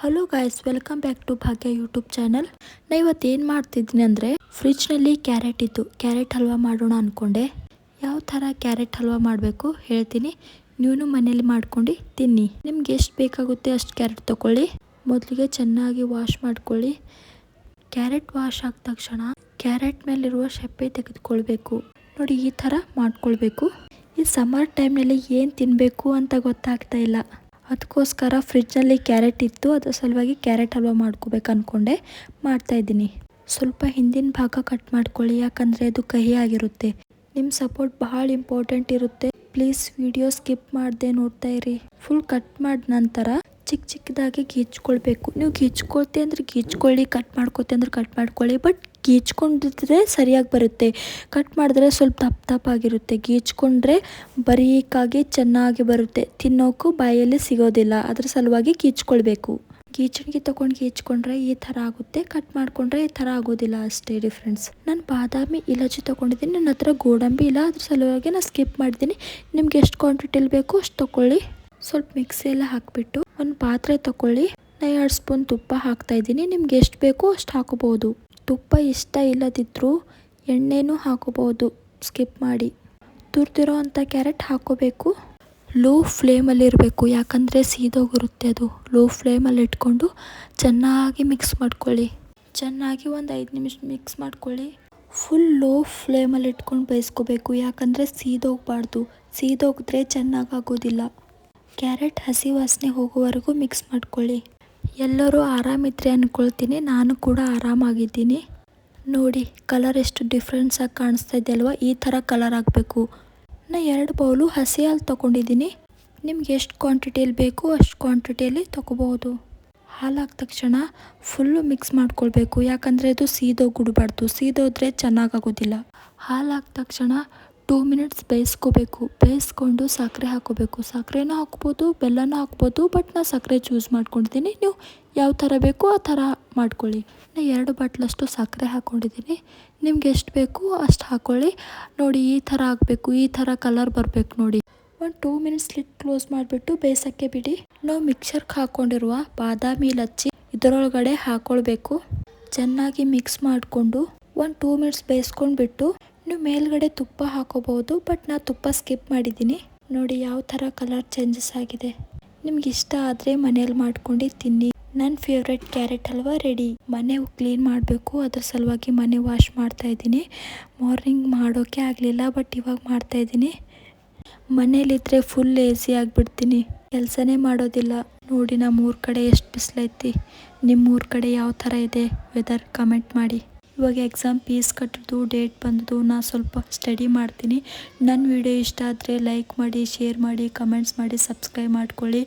Hello guys welcome back to Bhagya YouTube channel ನಾ ಇವತ್ತು ಏನು ಮಾಡ್ತಿದ್ದೀನಿ ಅಂದರೆ ಫ್ರಿಜ್ನಲ್ಲಿ ಕ್ಯಾರೆಟ್ ಇತ್ತು. ಕ್ಯಾರೆಟ್ ಹಲ್ವಾ ಮಾಡೋಣ ಅಂದ್ಕೊಂಡೆ ಯಾವ ಥರ ಕ್ಯಾರೆಟ್ ಹಲ್ವಾ ಮಾಡಬೇಕು ಹೇಳ್ತೀನಿ. ನೀವು ಮನೇಲಿ ಮಾಡ್ಕೊಂಡು ತಿನ್ನಿ. ನಿಮ್ಗೆ ಎಷ್ಟು ಬೇಕಾಗುತ್ತೆ ಅಷ್ಟು ಕ್ಯಾರೆಟ್ ತೊಗೊಳ್ಳಿ ಮೊದಲಿಗೆ ಚೆನ್ನಾಗಿ ವಾಶ್ ಮಾಡ್ಕೊಳ್ಳಿ. ಕ್ಯಾರೆಟ್ ವಾಶ್ ಆದ ತಕ್ಷಣ ಕ್ಯಾರೆಟ್ ಮೇಲಿರುವ ಸೆಪ್ಪೆ ತೆಗೆದುಕೊಳ್ಬೇಕು. ನೋಡಿ, ಈ ಥರ ಮಾಡ್ಕೊಳ್ಬೇಕು. ಈ ಸಮ್ಮರ್ ಟೈಮ್ನಲ್ಲಿ ಏನು ತಿನ್ನಬೇಕು ಅಂತ ಗೊತ್ತಾಗ್ತಾ ಇಲ್ಲ. ಅದಕ್ಕೋಸ್ಕರ ಫ್ರಿಜ್ನಲ್ಲಿ ಕ್ಯಾರೆಟ್ ಇತ್ತು. ಅದ್ರ ಸಲುವಾಗಿ ಕ್ಯಾರೆಟ್ ಹಲ್ವಾ ಮಾಡ್ಕೋಬೇಕು ಅಂದ್ಕೊಂಡೆ ಮಾಡ್ತಾಯಿದ್ದೀನಿ ಸ್ವಲ್ಪ ಹಿಂದಿನ ಭಾಗ ಕಟ್ ಮಾಡ್ಕೊಳ್ಳಿ. ಯಾಕಂದರೆ ಅದು ಕಹಿ ಆಗಿರುತ್ತೆ. ನಿಮ್ಮ ಸಪೋರ್ಟ್ ಬಹಳ ಇಂಪಾರ್ಟೆಂಟ್ ಇರುತ್ತೆ. ಪ್ಲೀಸ್ ವಿಡಿಯೋ ಸ್ಕಿಪ್ ಮಾಡದೆ ನೋಡ್ತಾ ಇರಿ. ಫುಲ್ ಕಟ್ ಮಾಡಿದ ನಂತರ ಚಿಕ್ಕ ಚಿಕ್ಕದಾಗಿ ಗೀಚ್ಕೊಳ್ಬೇಕು. ನೀವು ಗೀಚ್ಕೊಳ್ತೆ ಅಂದ್ರೆ ಗೀಚ್ಕೊಳ್ಳಿ ಕಟ್ ಮಾಡ್ಕೊಳ್ತೆ ಅಂದ್ರೆ ಕಟ್ ಮಾಡ್ಕೊಳ್ಳಿ ಬಟ್ ಗೀಚ್ಕೊಂಡಿದ್ರೆ ಸರಿಯಾಗಿ ಬರುತ್ತೆ. ಕಟ್ ಮಾಡಿದ್ರೆ ಸ್ವಲ್ಪ ದಪ್ಪ ಆಗಿರುತ್ತೆ. ಗೀಚ್ಕೊಂಡ್ರೆ ಬರೀಕಾಗಿ ಚೆನ್ನಾಗಿ ಬರುತ್ತೆ. ತಿನ್ನೋಕ್ಕೂ ಬಾಯಲ್ಲಿ ಸಿಗೋದಿಲ್ಲ. ಅದ್ರ ಸಲುವಾಗಿ ಗೀಚ್ಕೊಳ್ಬೇಕು. ಗೀಚಣಿಗೆ ತೊಗೊಂಡು ಗೀಚ್ಕೊಂಡ್ರೆ ಈ ಥರ ಆಗುತ್ತೆ. ಕಟ್ ಮಾಡಿಕೊಂಡ್ರೆ ಈ ಥರ ಆಗೋದಿಲ್ಲ ಅಷ್ಟೇ ಡಿಫ್ರೆನ್ಸ್ ನಾನು ಬಾದಾಮಿ ಇಲಾಚಿ ತೊಗೊಂಡಿದ್ದೀನಿ. ನನ್ನ ಹತ್ರ ಗೋಡಂಬಿ ಇಲ್ಲ. ಅದ್ರ ಸಲುವಾಗಿ ನಾನು ಸ್ಕಿಪ್ ಮಾಡಿದ್ದೀನಿ ನಿಮ್ಗೆ ಎಷ್ಟು ಕ್ವಾಂಟಿಟಿಲಿ ಬೇಕು ಅಷ್ಟು ತೊಗೊಳ್ಳಿ ಸ್ವಲ್ಪ ಮಿಕ್ಸಿ ಎಲ್ಲ ಹಾಕಿಬಿಟ್ಟು ಒಂದು ಪಾತ್ರೆ ತಗೊಳ್ಳಿ ನಾ ಎರಡು ಸ್ಪೂನ್ ತುಪ್ಪ ಹಾಕ್ತಾ ಇದ್ದೀನಿ. ನಿಮ್ಗೆ ಎಷ್ಟು ಬೇಕೋ ಅಷ್ಟು ಹಾಕೋಬೋದು. ತುಪ್ಪ ಇಷ್ಟ ಇಲ್ಲದಿದ್ದರೂ ಎಣ್ಣೆನೂ ಹಾಕೋಬೋದು. ಸ್ಕಿಪ್ ಮಾಡಿ. ತುರ್ದಿರೋ ಅಂಥ ಕ್ಯಾರೆಟ್ ಹಾಕೋಬೇಕು ಲೋ ಫ್ಲೇಮಲ್ಲಿರಬೇಕು ಯಾಕಂದರೆ ಸೀದೋಗಿರುತ್ತೆ ಅದು. ಲೋ ಫ್ಲೇಮಲ್ಲಿ ಇಟ್ಕೊಂಡು ಚೆನ್ನಾಗಿ ಮಿಕ್ಸ್ ಮಾಡ್ಕೊಳ್ಳಿ. ಚೆನ್ನಾಗಿ ಒಂದು ಐದು ನಿಮಿಷ ಮಿಕ್ಸ್ ಮಾಡ್ಕೊಳ್ಳಿ. ಫುಲ್ ಲೋ ಫ್ಲೇಮಲ್ಲಿ ಇಟ್ಕೊಂಡು ಬೇಯಿಸ್ಕೋಬೇಕು. ಯಾಕಂದರೆ ಸೀದೋಗಬಾರ್ದು. ಸೀದೋಗಿದ್ರೆ ಚೆನ್ನಾಗಾಗೋದಿಲ್ಲ. ಕ್ಯಾರೆಟ್ ಹಸಿ ವಾಸನೆ ಹೋಗುವವರೆಗೂ ಮಿಕ್ಸ್ ಮಾಡ್ಕೊಳ್ಳಿ. ಎಲ್ಲರೂ ಆರಾಮಿದ್ರೆ ಅಂದ್ಕೊಳ್ತೀನಿ ನಾನು ಕೂಡ ಆರಾಮಾಗಿದ್ದೀನಿ. ನೋಡಿ, ಕಲರ್ ಎಷ್ಟು ಡಿಫ್ರೆನ್ಸಾಗಿ ಕಾಣಿಸ್ತಾ ಇದೆ ಅಲ್ವಾ? ಈ ಥರ ಕಲರ್ ಆಗಬೇಕು. ನಾನು ಎರಡು ಬೌಲು ಹಸಿ ಹಾಲು ತೊಗೊಂಡಿದ್ದೀನಿ. ನಿಮ್ಗೆ ಎಷ್ಟು ಕ್ವಾಂಟಿಟಿಯಲ್ಲಿ ಬೇಕು ಅಷ್ಟು ಕ್ವಾಂಟಿಟಿಯಲ್ಲಿ ತೊಗೋಬೋದು. ಹಾಲು ಹಾಕಿದ ತಕ್ಷಣ ಫುಲ್ಲು ಮಿಕ್ಸ್ ಮಾಡ್ಕೊಳ್ಬೇಕು. ಯಾಕಂದರೆ ಅದು ಸೀದೋಗ್ಬಿಡ್ಬಾರ್ದು ಸೀದೋದ್ರೆ ಚೆನ್ನಾಗಾಗೋದಿಲ್ಲ ಹಾಲು ಹಾಕಿದ ತಕ್ಷಣ ಟೂ ಮಿನಿಟ್ಸ್ ಬೇಯಿಸ್ಕೋಬೇಕು. ಬೇಯಿಸ್ಕೊಂಡು ಸಕ್ಕರೆ ಹಾಕೋಬೇಕು ಸಕ್ಕರೆನೂ ಹಾಕ್ಬೋದು, ಬೆಲ್ಲನೂ ಹಾಕ್ಬೋದು ಬಟ್ ನಾನು ಸಕ್ಕರೆ ಚೂಸ್ ಮಾಡ್ಕೊಂಡಿದ್ದೀನಿ. ನೀವು ಯಾವ ಥರ ಬೇಕೋ ಆ ಥರ ಮಾಡ್ಕೊಳ್ಳಿ. ನಾನು ಎರಡು ಬಾಟ್ಲಷ್ಟು ಸಕ್ಕರೆ ಹಾಕ್ಕೊಂಡಿದ್ದೀನಿ. ನಿಮ್ಗೆ ಎಷ್ಟು ಬೇಕು ಅಷ್ಟು ಹಾಕ್ಕೊಳ್ಳಿ ನೋಡಿ, ಈ ಥರ ಆಗಬೇಕು, ಈ ಥರ ಕಲರ್ ಬರಬೇಕು ನೋಡಿ. ಒಂದು ಟೂ ಮಿನಿಟ್ಸ್ ಲಿಟ್ ಕ್ಲೋಸ್ ಮಾಡಿಬಿಟ್ಟು ಬೇಯಿಸೋಕ್ಕೆ ಬಿಡಿ. ನಾವು ಮಿಕ್ಸರ್ಗೆ ಹಾಕ್ಕೊಂಡಿರುವ ಬಾದಾಮಿ ಲಚ್ಚಿ ಇದರೊಳಗಡೆ ಹಾಕ್ಕೊಳ್ಬೇಕು ಚೆನ್ನಾಗಿ ಮಿಕ್ಸ್ ಮಾಡಿಕೊಂಡು ಒಂದು ಟೂ ಮಿನಿಟ್ಸ್ ಬೇಯಿಸ್ಕೊಂಡ್ಬಿಟ್ಟು ನೀವು ಮೇಲ್ಗಡೆ ತುಪ್ಪ ಹಾಕೋಬಹುದು ಬಟ್ ನಾ ತುಪ್ಪ ಸ್ಕಿಪ್ ಮಾಡಿದ್ದೀನಿ. ನೋಡಿ ಯಾವ ಥರ ಕಲರ್ ಚೇಂಜಸ್ ಆಗಿದೆ. ನಿಮ್ಗೆ ಇಷ್ಟ ಆದರೆ ಮನೇಲಿ ಮಾಡ್ಕೊಂಡು ತಿನ್ನಿ. ನನ್ನ ಫೇವ್ರೆಟ್ ಕ್ಯಾರೆಟ್ ಹಲ್ವಾ ರೆಡಿ ಮನೆ ಕ್ಲೀನ್ ಮಾಡಬೇಕು. ಅದ್ರ ಸಲುವಾಗಿ ಮನೆ ವಾಶ್ ಮಾಡ್ತಾ ಇದ್ದೀನಿ. ಮಾರ್ನಿಂಗ್ ಮಾಡೋಕ್ಕೆ ಆಗಲಿಲ್ಲ ಬಟ್ ಇವಾಗ ಮಾಡ್ತಾ ಇದ್ದೀನಿ. ಮನೇಲಿದ್ದರೆ ಫುಲ್ ಲೇಸಿ ಆಗಿಬಿಡ್ತೀನಿ. ಕೆಲಸನೇ ಮಾಡೋದಿಲ್ಲ. ನೋಡಿ ನಮ್ಮ ಊರ ಕಡೆ ಎಷ್ಟು ಬಿಸಿಲೈತಿ. ನಿಮ್ಮ ಊರ ಕಡೆ ಯಾವ ಥರ ಇದೆ? ವೆದರ್ ಕಮೆಂಟ್ ಮಾಡಿ. ಇವಾಗ ಎಕ್ಸಾಮ್ ಫೀಸ್ ಕಟ್ಟಿದ್ದು ಡೇಟ್ ಬಂದದ್ದು, ನಾ ಸ್ವಲ್ಪ ಸ್ಟಡಿ ಮಾಡ್ತೀನಿ. ನನ್ನ ವಿಡಿಯೋ ಇಷ್ಟ ಆದರೆ ಲೈಕ್ ಮಾಡಿ ಶೇರ್ ಮಾಡಿ ಕಮೆಂಟ್ಸ್ ಮಾಡಿ ಸಬ್ಸ್ಕ್ರೈಬ್ ಮಾಡ್ಕೊಳ್ಳಿ.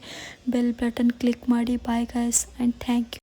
ಬೆಲ್ ಬಟನ್ ಕ್ಲಿಕ್ ಮಾಡಿ. Bye guys and thank you